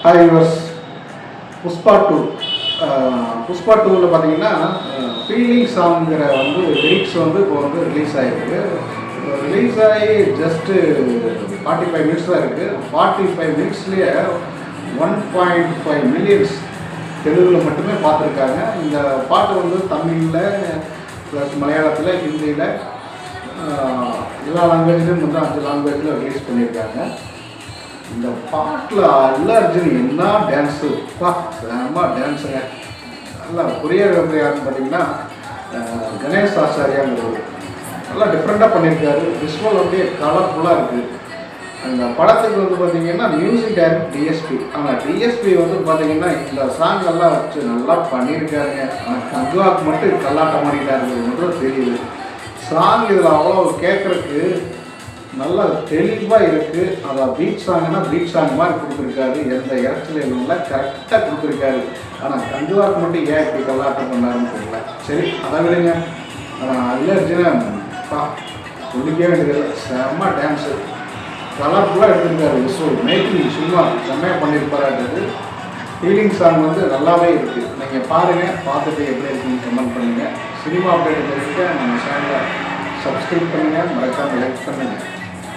Hi yours Pushpa two Pushpa டூவில் பார்த்தீங்கன்னா feeling சாங்கிற வந்து லிரிக்ஸ் வந்து இப்போ வந்து ரிலீஸ் ஆகிருக்கு ரிலீஸ் ஆகி ஜஸ்ட்டு ஃபார்ட்டி ஃபைவ் மினிட்ஸ் தான் இருக்குது ஃபார்ட்டி ஃபைவ் மினிட்ஸ்லேயே ஒன் பாயிண்ட் ஃபைவ் மில்லியன்ஸ் தெலுங்கில் மட்டுமே பார்த்துருக்காங்க இந்த பாட்டு வந்து தமிழில் ப்ளஸ் மலையாளத்தில் ஹிந்தியில் uh, எல்லா லாங்குவேஜ்லையும் வந்து அஞ்சு லாங்குவேஜில் ரிலீஸ் பண்ணியிருக்காங்க. இந்த பாட்டில் அல்ல அர்ஜுன் என்ன டான்ஸு பா செம்ம டான்ஸுங்க நல்லா கொரியோகிராஃபர் யாருன்னு பார்த்தீங்கன்னா கணேஷ் ஆச்சாரியாங்கிறவர் நல்லா டிஃப்ரெண்ட்டாக பண்ணியிருக்காரு விஷுவல் அப்படியே கலர்ஃபுல்லாக இருக்குது அந்த படத்துக்கு வந்து பார்த்தீங்கன்னா மியூசிக் டைரக்ட் டிஎஸ்பி ஆனால் டிஎஸ்பி வந்து பார்த்தீங்கன்னா இந்த சாங் எல்லாம் வச்சு நல்லா பண்ணியிருக்காருங்க ஆனால் கங்குவாக்கு மட்டும் கல்லாட்டம் பண்ணிட்டாருங்கிறது மட்டும் தெரியுது சாங் இதில் அவ்வளோ கேட்குறக்கு நல்லா தெளிவாக இருக்குது அதான் பீச் சாங்னா பீச் சாங் மாதிரி கொடுத்துருக்காரு. எந்த இடத்துலையும் இல்லை கரெக்டாக கொடுத்துருக்காரு. ஆனால் கங்குவாக்கு மட்டும் ஏன் இப்படி கல்லாட்டம் பண்ணாருன்னு தெரியல. சரி அதை விடுங்க. ஆனால் அல்லர்ஜுனா பா சொல்லிக்கவே வேண்டியதில்லை. செம்ம டான்ஸு கலர்ஃபுல்லாக எடுத்திருக்காரு விசுவல் மேக்கிங் சும்மா செம்மையாக பண்ணியிருப்பாராட்டது ஃபீலிங் சாங் வந்து நல்லாவே இருக்குது நீங்கள் பாருங்கள் பார்த்துட்டு எப்படி இருக்குன்னு கமெண்ட் பண்ணுங்கள் சினிமா அப்டேட் தெரிவிக்க நம்ம சேனலை சப்ஸ்கிரைப் பண்ணுங்கள் மறக்காமல் லைக் பண்ணுங்கள்